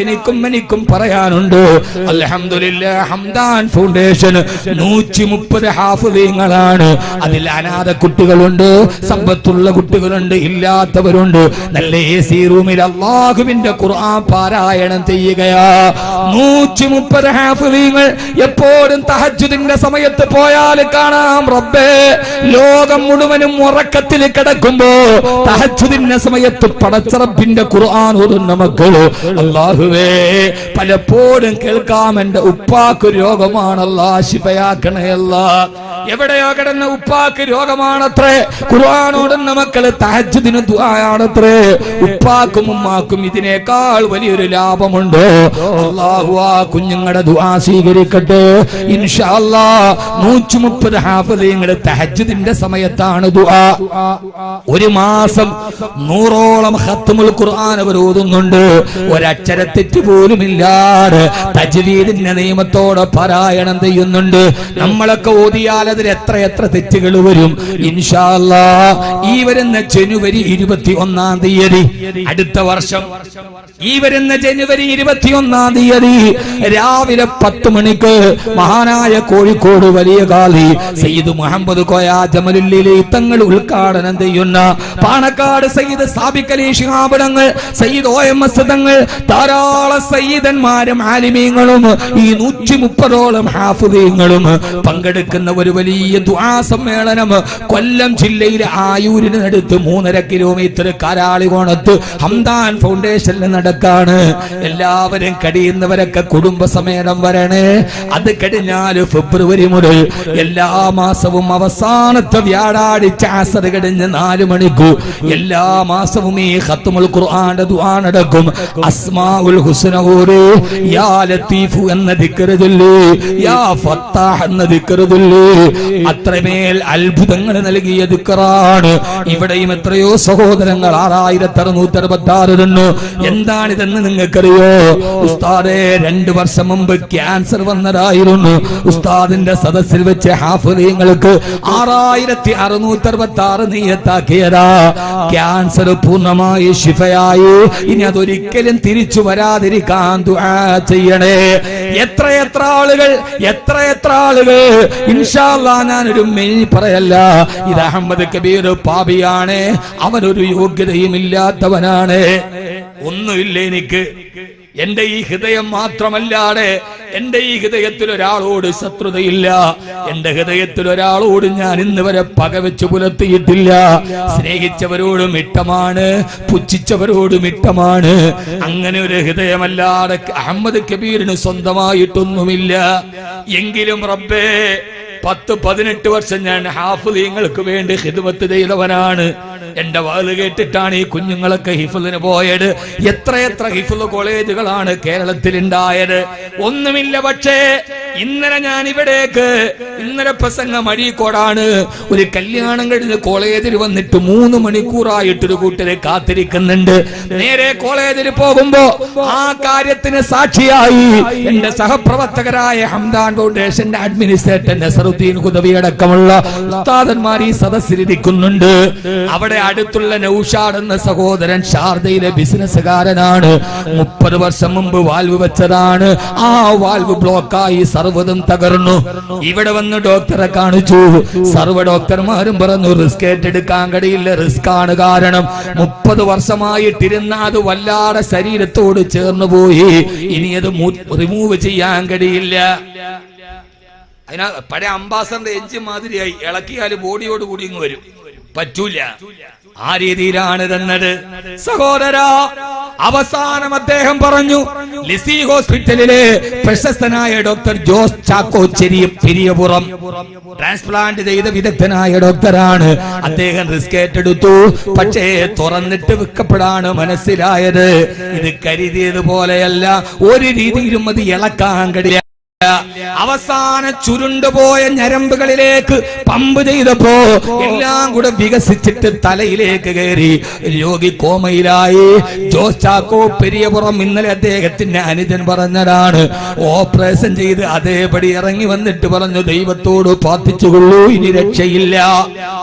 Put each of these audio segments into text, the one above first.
എനിക്കും എനിക്കും പറയാനുണ്ട്. അൽഹംദുലില്ലാ ഹംദാൻ ഫൗണ്ടേഷൻ നൂറ്റി മുപ്പത് ഹാഫുദീങ്ങളാണ്. അതിൽ അനാഥ കുട്ടികളുണ്ട് സമ്പത്തുള്ള കുട്ടികളുണ്ട് ഇല്ലാത്തവരുണ്ട്. നല്ല എ സി റൂമിൽ അള്ളാഹുവിന്റെ ഖുർആൻ പാരായണം ചെയ്യുകയാ. നൂറ്റി മുപ്പത് ഹാഫുദീങ്ങൾ എപ്പോഴും തഹജുദിന്റെ സമയത്ത് പോയാൽ കാണാം റബ്ബേ. ലോകം മുഴുവനും ഉറക്കത്തിൽ കിടക്കുമ്പോ തഹജുദിന്റെ സമയത്ത് പടച്ചറപ്പിന്റെ ഖുർആൻ ഓതുന്ന മക്കൾ അള്ളാഹുവേ പലപ്പോഴും കേൾക്കാം എന്റെ ഉപ്പാക്ക് രോഗമാണല്ലാ ശിപയാക്കണയല്ല എവിടെയോ കിടന്ന ഉപ്പാക്ക് രോഗമാണത്രേ ഖുർആാനോടുന്ന മക്കൾ തഹജുദിന് ദുആയാണത്രേ. ഉപ്പാക്കും ഉമ്മാക്കും ഇതിനേക്കാൾ വലിയൊരു ലാഭമുണ്ട്. അള്ളാഹു ആ കുഞ്ഞുങ്ങളുടെ ദുആ സ്വീകരിക്കട്ടെ. ഇൻഷാ അല്ലാ നൂറ്റി മുപ്പത് ഹാഫലിങ്ങൾ തഹജുദിന്റെ സമയത്താണ് ദുആ. ഒരു മാസം നൂറോളം ഹത്തുമുൽ ഖുർആൻ അവർ ഓതുന്നുണ്ട് ഒരക്ഷരത്തെറ്റ് പോലും ഇല്ലാതെ തജ്വീദിന്റെ നിയമത്തോടെ പാരായണം ചെയ്യുന്നുണ്ട്. നമ്മളൊക്കെ ഓതിയാൽ അതിൽ എത്ര എത്ര തെറ്റുകൾ വരും. ഇൻഷാല്ലാ ഈ വരുന്ന ജനുവരി ഇരുപത്തി ഒന്നാം തീയതി അടുത്ത വർഷം. ഈ വരുന്ന ജനുവരി ഇരുപത്തി ഒന്നാം തീയതി രാവിലെ പത്ത് മണിക്ക് മഹാനായ കോഴിക്കോട് വലിയ കാലി സയ്യിദ് മുഹമ്മദ് കോയ ജമലുല്ലിലെ തങ്ങൾ ഉദ്ഘാടനം ചെയ്യുന്ന Panakkad Sayyid Sabikali ശിഹാബിടങ്ങൾ Sayyid O M S Thangal ധാരാളം സയ്യിദന്മാരും ആലിമീങ്ങളും ഈ നൂറ്റി മുപ്പതോളം ഹാഫുദീങ്ങളും പങ്കെടുക്കുന്ന ഒരു വലിയ ദുആ സമ്മേളനം കൊല്ലം ജില്ലയിലെ ആയൂരിനടുത്ത് മൂന്നര കിലോമീറ്റർ കാരാളികോണത്ത് ഹംദാൻ ഫൗണ്ടേഷനിൽ നടക്കാണ്. എല്ലാവരും കഴിയുന്നവരൊക്കെ കുടുംബസമേതം വരണേ. അത് കഴിഞ്ഞാൽ ഫെബ്രുവരി മുതൽ എല്ലാ മാസവും അവസാനത്തെ വ്യാഴാഴ്ച ആസർ കഴിഞ്ഞ് നാല് മണിക്കൂർ എല്ലാ മാസവും ഈ ഖത്തുമുൽ ഖുർആന്റെ ദുആ നടക്കും. അസ്മാഉൽ ഹുസ്ന ഓരേ യാ ലത്തീഫു എന്ന ചൊല്ലി യാ ഫത്താഹ് എന്ന ചൊല്ലി. അത്രമേൽ അത്ഭുതങ്ങൾ നൽകിയ ദിക്റാണ് ഇവിടെയും എത്രയോ സഹോദരങ്ങൾ ആറായിരത്തി അറുന്നൂറ്റി അറുപത്തി ആറ് തന്നു. എന്താണിതെന്ന് നിങ്ങൾക്കറിയോ? ഉസ്താദെ രണ്ടു വർഷം മുമ്പ് ക്യാൻസർ വന്നതായിരുന്നു. ഉസ്താദിന്റെ സദസ്സിൽ വെച്ച് ഹാഫുദീങ്ങൾക്ക് ആറായിരത്തി അറുന്നൂറ്റി അറുപത്തി ആറ് നീയത്താക്കിയതാ. ക്യാൻസർ പൂർണമായി ശിഫയായി. ഇനി അതൊരിക്കലും തിരിച്ചു വരാതിരിക്കാൻ ദുആ ചെയ്യണേ. എത്ര എത്ര ആളുകൾ എത്ര എത്ര ആളുകൾ ഇൻഷാല്ലാ ഞാനൊരു മെയ് പറയല്ല. ഇത് അഹമ്മദ് കബീർ പാപിയാണ്. അവനൊരു യോഗ്യതയും ഇല്ലാത്തവനാണ് ഒന്നുമില്ല എനിക്ക്. എന്റെ ഈ ഹൃദയം മാത്രമല്ലാതെ എന്റെ ഈ ഹൃദയത്തിൽ ഒരാളോട് ശത്രുതയില്ല. എന്റെ ഹൃദയത്തിൽ ഒരാളോട് ഞാൻ ഇന്ന് വരെ പകവെച്ച് പുലർത്തിയിട്ടില്ല. സ്നേഹിച്ചവരോടും ഇട്ടമാണ് പുച്ഛിച്ചവരോടും ഇട്ടമാണ് അങ്ങനെ ഒരു ഹൃദയമല്ലാതെ അഹമ്മദ് കബീറിന് സ്വന്തമായിട്ടൊന്നുമില്ല. എങ്കിലും റബ്ബേ പത്ത് പതിനെട്ട് വർഷം ഞാൻ ഹാഫുദീങ്ങൾക്ക് വേണ്ടി ഹിദ്മത്ത് ചെയ്തവനാണ്. എന്റെ വാൽ കേട്ടിട്ടാണ് ഈ കുഞ്ഞുങ്ങളൊക്കെ ഹിഫുലിന് പോയത്. എത്രയെത്ര ഹിഫുൽ കോളേജുകളാണ് കേരളത്തിൽ ഉണ്ടായത് ഒന്നുമില്ല പക്ഷേ ഇന്നലെ ഞാൻ ഇവിടേക്ക് ഇന്നലെ പ്രസംഗം അഴീക്കോടാണ്. ഒരു കല്യാണം കഴിഞ്ഞ് കോളേജിൽ വന്നിട്ട് മൂന്ന് മണിക്കൂറായിട്ടൊരു കൂട്ടരെ കാത്തിരിക്കുന്നുണ്ട്. നേരെ കോളേജിൽ പോകുമ്പോ ആ കാര്യത്തിന് സാക്ഷിയായി എന്റെ സഹപ്രവർത്തകരായ ഹംദാൻ ഫൗണ്ടേഷന്റെ അഡ്മിനിസ്ട്രേറ്റർ നസറുദ്ദീൻ ഹുദവി അടക്കമുള്ള ഉസ്താദന്മാർ ഈ സദസ്സിലിരിക്കുന്നുണ്ട് അവിടെ അടുത്തുള്ള നൌഷാദ് എന്ന സഹോദരൻ ഷാർദയിലെ ബിസിനസ്സുകാരനാണ്. മുപ്പത് വർഷം മുമ്പ് വാൽവ് വെച്ചതാണ്. ആ വാൽവ് ബ്ലോക്കായി സർവതും തകർന്നു. ഇവിടെ വന്ന് ഡോക്ടറെ കാണിച്ചു. സർവ ഡോക്ടർമാരും പറഞ്ഞു റിസ്ക് ഏറ്റെടുക്കാൻ കഴിയില്ല റിസ്ക് ആണ് കാരണം. മുപ്പത് വർഷമായിട്ടിരുന്ന അത് വല്ലാതെ ശരീരത്തോട് ചേർന്നു പോയി. ഇനി അത് റിമൂവ് ചെയ്യാൻ കഴിയില്ല. അതിനാ പഴയ അംബാസഡർ എഞ്ചിൻ മാതിരിയായി ഇളക്കിയാൽ ബോഡിയോട് കൂടി ഇങ്ങ് വരും. പറ്റൂല. ആ രീതിയിലാണ് തന്നത് സഹോദര അവസാനം അദ്ദേഹം പറഞ്ഞു ലിസി ഹോസ്പിറ്റലിലെ പ്രശസ്തനായ ഡോക്ടർ ജോസ് ചാക്കോ ചെരിയ പെരിയപുറം. ട്രാൻസ്പ്ലാന്റ് ചെയ്ത വിദഗ്ധനായ ഡോക്ടറാണ്. അദ്ദേഹം റിസ്ക് ഏറ്റെടുത്തു. പക്ഷേ തുറന്നിട്ട് വിൽക്കപ്പെടാണ് മനസ്സിലായത്. ഇത് കരുതിയത് പോലെയല്ല ഒരു രീതിയിലും അത് ഇളക്കാൻ കഴിയില്ല അവസാന ചുരുണ്ടുപോയ ഞരമ്പുകളിലേക്ക് പമ്പ് ചെയ്തപ്പോ എല്ലാം കൂടെ വികസിച്ചിട്ട് തലയിലേക്ക് കയറി. രോഗി കോമയിലായി. ജോസ് ചാക്കോ പെരിയപുറം ഇന്നലെ അദ്ദേഹത്തിന്റെ അനുജൻ പറഞ്ഞതാണ് ഓപ്പറേഷൻ ചെയ്ത് അതേപടി ഇറങ്ങി വന്നിട്ട് പറഞ്ഞു ദൈവത്തോട് പ്രാർത്ഥിച്ചുകൊള്ളൂ ഇനി രക്ഷയില്ല.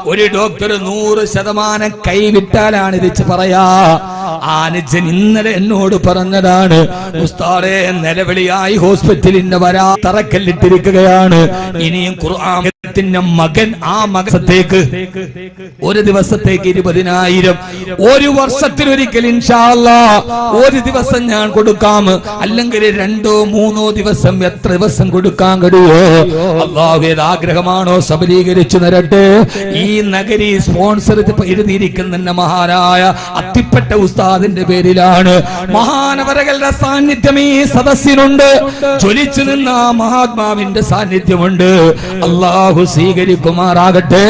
ഒരു ഡോക്ടർ നൂറ് ശതമാനം കൈവിട്ടാലാണ് ഇത് പറയാ. ആ അനുജൻ ഇന്നലെ എന്നോട് പറഞ്ഞതാണ് നിലവിളിയായി ഹോസ്പിറ്റലിന്റെ വരാ തറക്കല്ലിട്ടിരിക്കുകയാണ്. ഇനിയും ഖുർആന്റെ മകൻ ആ മകത്തേക്ക് ഒരു ദിവസത്തേക്ക് ഇരുപതിനായിരം. ഒരു വർഷത്തിലൊരിക്കൽ ഇൻഷാല്ല ഒരു ദിവസം ഞാൻ കൊടുക്കാം. അല്ലെങ്കിൽ രണ്ടോ മൂന്നോ ദിവസം എത്ര ദിവസം കൊടുക്കാൻ കഴിയുമോ? അള്ളാഹുവേത് ആഗ്രഹമാണോ സബലീകരിച്ചു തരട്ടെ. ഈ നഗരി സ്പോൺസർ എഴുതിയിരിക്കുന്ന മഹാനായ അത്തിപ്പെട്ട ഉസ്താദിന്റെ പേരിലാണ്. മഹാനവരകളുടെ സാന്നിധ്യം ഈ സദസ്സിനുണ്ട് ജ്വലിച്ചു നിന്ന മഹാത്മാവിന്റെ സാന്നിധ്യമുണ്ട്. അള്ളാഹു സ്വീകരിക്കുമാറാകട്ടെ.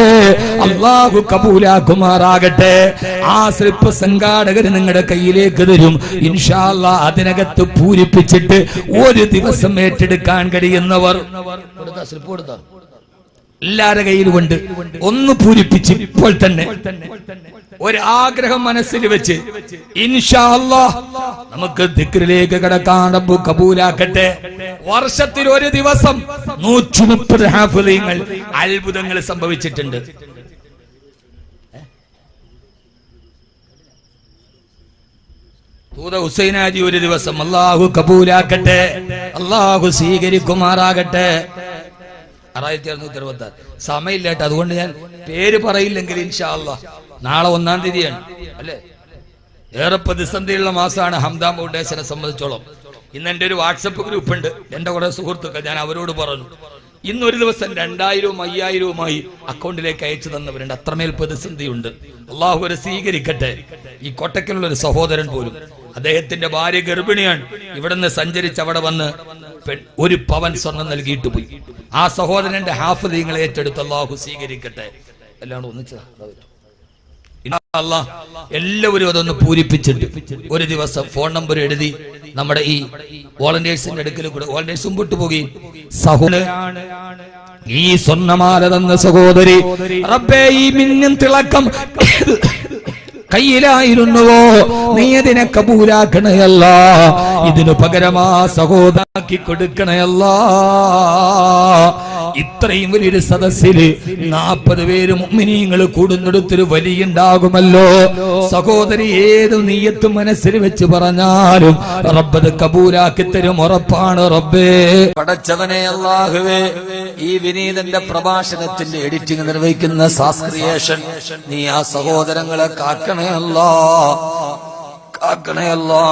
അള്ളാഹു കബൂലാക്കുമാറാകട്ടെ. ആ സ്ലിപ്പ് സംഘാടകർ നിങ്ങളുടെ കയ്യിലേക്ക് തരും ഇൻഷാല്ല അതിനകത്ത് പൂരിപ്പിച്ചിട്ട് ഒരു ദിവസം ഏറ്റെടുക്കാൻ കഴിയുന്നവർ സ്ലിപ്പ് കൊണ്ട് ഒന്ന് പൂരിപ്പിച്ച് ഇപ്പോൾ തന്നെ. ഒരാഗ്രഹം മനസ്സിൽ വെച്ച് ഇൻഷാ അല്ലാ നമുക്ക് ദിക്രിലേക്ക് കിടക്കാൻ റബ്ബു കബൂലാക്കട്ടെ. വർഷത്തിൽ ഒരു ദിവസം നൂറ്റി മുപ്പത് ഹാഫുലിങ്ങൾ അത്ഭുതങ്ങൾ സംഭവിച്ചിട്ടുണ്ട്. തൂത ഹുസൈനാജി ഒരു ദിവസം അള്ളാഹു കബൂലാക്കട്ടെ അള്ളാഹു സ്വീകരിക്കുമാറാകട്ടെ. ആറായിരത്തി അറുന്നൂറ്റി അറുപത്തി ആറ് സമയമില്ലാട്ട് അതുകൊണ്ട് ഞാൻ പേര് പറയില്ലെങ്കിൽ ഇൻഷാ അള്ളാഹ് നാളെ ഒന്നാം തീയതിയാണ് അല്ലേ? ഏറെ പ്രതിസന്ധിയുള്ള മാസമാണ് ഹംദാം ഫൗണ്ടേഷനെ സംബന്ധിച്ചോളം. ഇന്ന് എന്റെ ഒരു വാട്സപ്പ് ഗ്രൂപ്പ് ഉണ്ട് എന്റെ കുറെ സുഹൃത്തുക്കൾ ഞാൻ അവരോട് പറഞ്ഞു ഇന്നൊരു ദിവസം രണ്ടായിരവും അയ്യായിരവുമായി അക്കൗണ്ടിലേക്ക് അയച്ചു തന്നവരുണ്ട്. അത്രമേൽ പ്രതിസന്ധിയുണ്ട്. അള്ളാഹു അവരെ സ്വീകരിക്കട്ടെ. ഈ കൊട്ടക്കലുള്ള ഒരു സഹോദരൻ പോലും അദ്ദേഹത്തിന്റെ ഭാര്യ ഗർഭിണിയാണ് ഇവിടുന്ന് സഞ്ചരിച്ച് അവിടെ വന്ന് ഒരു പവൻ സ്വർണം നൽകിയിട്ട് പോയി. ആ സഹോദരന്റെ ഹാഫ് നിങ്ങൾ ഏറ്റെടുത്ത് അള്ളാഹു സ്വീകരിക്കട്ടെ. എല്ലാം ഒന്നിച്ചതാ അല്ലാ, എല്ലാവരും അതൊന്ന് പൂരിപ്പിച്ചിട്ട് ഒരു ദിവസം ഫോൺ നമ്പർ എഴുതി നമ്മുടെ ഈ വോളണ്ടിയേഴ്സിന്റെ അടുക്കൽ കൂടെ വോളണ്ടിയേഴ്സ് മുമ്പോട്ട് പോകുകയും സഹോദര ഈ സ്വർണമാല തന്ന സഹോദരി റബ്ബേ ഈ മിന്നും തിളക്കം കയ്യിലായിരുന്നുവോ? നീ അതിനെ കബൂലാക്കണയല്ല. ഇതിനു പകരമാ സഹോദരാക്കി കൊടുക്കണയല്ല. ഇത്രയും വലിയൊരു സദസ്സിൽ നാൽപ്പത് പേര് മുമ്മിനീങ്ങൾ കൂടുന്നിടത്തൊരു വലിയുണ്ടാകുമല്ലോ. സഹോദരി ഏത് നീയത്തും മനസ്സിൽ വെച്ച് പറഞ്ഞാലും റബ്ബത് കബൂലാക്കി തരും ഉറപ്പാണ് റബ്ബേ. പടച്ചവനെ അല്ലാഹുവേ ഈ വിനീതന്റെ പ്രഭാഷണത്തിന്റെ എഡിറ്റിംഗ് നിർവഹിക്കുന്ന സാസ്ക്രിയേഷൻ നീ ആ സഹോദരങ്ങളെ കാക്കണേ അല്ലാ കാക്കണേ അല്ലാ.